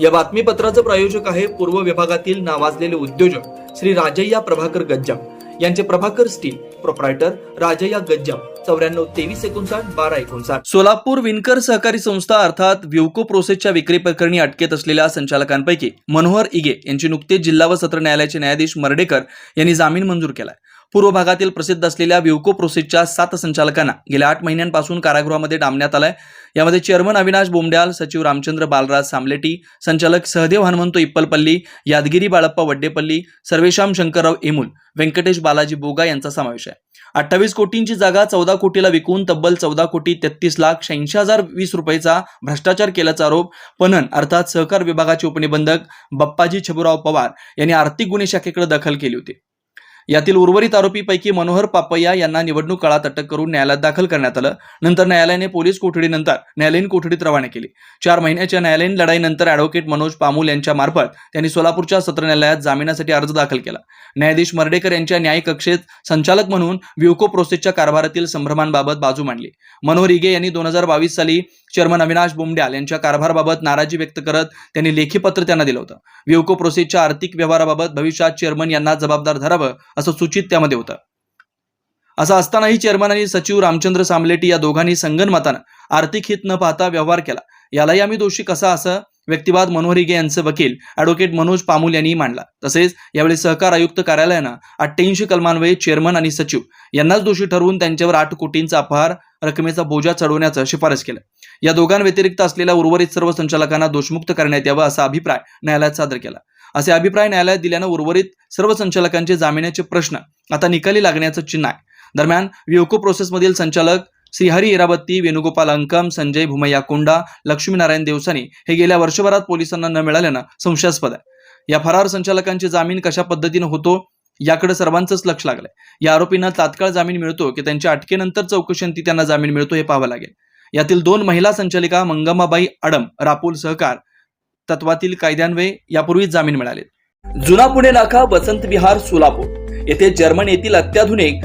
या बातमीपत्राचं प्रायोजक आहे पूर्व विभागातील नावाजलेले उद्योजक श्री राजय्या प्रभाकर गज्जाम. यांचे प्रभाकर स्टील प्रोप्रायटर राजय्या गज्जाम. चौऱ्याण्णव तेवीस एकोणसाठ बारा एकोणसाठ. सोलापूर विणकर सहकारी संस्था अर्थात व्ह्युको प्रोसेसच्या विक्री प्रकरणी अटकेत असलेल्या संचालकांपैकी मनोहर इगे यांची नुकतेच जिल्हा व सत्र न्यायालयाचे न्यायाधीश मर्डेकर यांनी जामीन मंजूर केलाय. पूर्व भागातील प्रसिद्ध असलेल्या विवको प्रोसेसच्या सात संचालकांना गेल्या आठ महिन्यांपासून कारागृहामध्ये डांबण्यात आलाय. यामध्ये चेअरमन अविनाश बोमड्याल सचिव रामचंद्र बालराज सामलेटी संचालक सहदेव हनुमंतो इप्पलपल्ली यादगिरी बाळप्पा वड्डेपल्ली सर्वेशाम शंकरराव एमुल व्यंकटेश बालाजी बोगा यांचा समावेश आहे. अठ्ठावीस कोटींची जागा चौदा कोटीला विकून तब्बल चौदा कोटी तेहतीस लाख शहाऐंशी हजार वीस रुपयेचा भ्रष्टाचार केल्याचा आरोप पणन अर्थात सहकार विभागाचे उपनिबंधक बप्पाजी छबुराव पवार यांनी आर्थिक गुन्हे शाखेकडे दखल केली होती. यातील उर्वरित आरोपीपैकी मनोहर पापय्या यांना निवडणूक काळात अटक करून न्यायालयात दाखल करण्यात आलं. नंतर न्यायालयाने पोलीस कोठडीनंतर न्यायालयीन कोठडीत रवाना केली. चार महिन्याच्या न्यायालयीन लढाईनंतर अॅडव्होकेट मनोज पामूल यांच्या मार्फत त्यांनी सोलापूरच्या सत्र न्यायालयात जामिनासाठी अर्ज दाखल केला. न्यायाधीश मर्डेकर यांच्या न्याय कक्षेत संचालक म्हणून व्युको प्रोसेसच्या कारभारातील संभ्रमांबाबत बाजू मांडली. मनोहर इगे यांनी दोन हजार बावीस साली चेअरमन अविनाश बोमड्याल यांच्या कारभाराबाबत नाराजी व्यक्त करत त्यांनी लेखी पत्र त्यांना दिलं होतं. विवको प्रोसेसच्या आर्थिक व्यवहाराबाबत भविष्यात चेअरमन यांना जबाबदार धरावं असं सूचित त्यामध्ये होतं. असं असतानाही चेअरमन आणि सचिव रामचंद्र सामलेटी या दोघांनी संगनमतानं आर्थिक हित न पाहता व्यवहार केला. यालाही आम्ही दोषी कसा असं व्यक्तिवाद मनोहर हिगे यांचे वकील ॲडव्होकेट मनोज पामुल यांनी मांडला. तसेच यावेळी सहकार आयुक्त कार्यालयानं अठ्ठ्याऐंशी कलमान्वये चेअरमन आणि सचिव यांनाच दोषी ठरवून त्यांच्यावर आठ कोटींचा अपहार रकमेचा बोजा चढवण्याचं शिफारस केलं. या दोघांव्यतिरिक्त असलेल्या उर्वरित सर्व संचालकांना दोषमुक्त करण्यात यावं असा अभिप्राय न्यायालयात सादर केला. असे अभिप्राय न्यायालयात दिल्यानं उर्वरित सर्व संचालकांचे जामिनाचे प्रश्न आता निकाली लागण्याचं चिन्ह आहे. दरम्यान व्ह्युको प्रोसेसमधील संचालक श्रीहरी इराबत्ती वेणुगोपाल अंकम संजय भुमय्या कोंडा लक्ष्मीनारायण देवसानी हे गेल्या वर्षभरात पोलिसांना न मिळाल्यानं संशयास्पद आहे. या फरार संचालकांची जामीन कशा पद्धतीनं होतो याकडे सर्वांचंच लक्ष लागलंय. या आरोपींना तात्काळ जामीन मिळतो की त्यांच्या अटकेनंतर चौकशींती त्यांना जामीन मिळतो हे पाहावं लागेल. यातील दोन महिला संचालिका मंगमाबाई आडम रापूल सहकार तत्वातील कायद्यान्वये यापूर्वीच जामीन मिळाले जुना पुणे नाका वसंत विहार सोलापूर. येथे जर्मन येथील अत्याधुनिक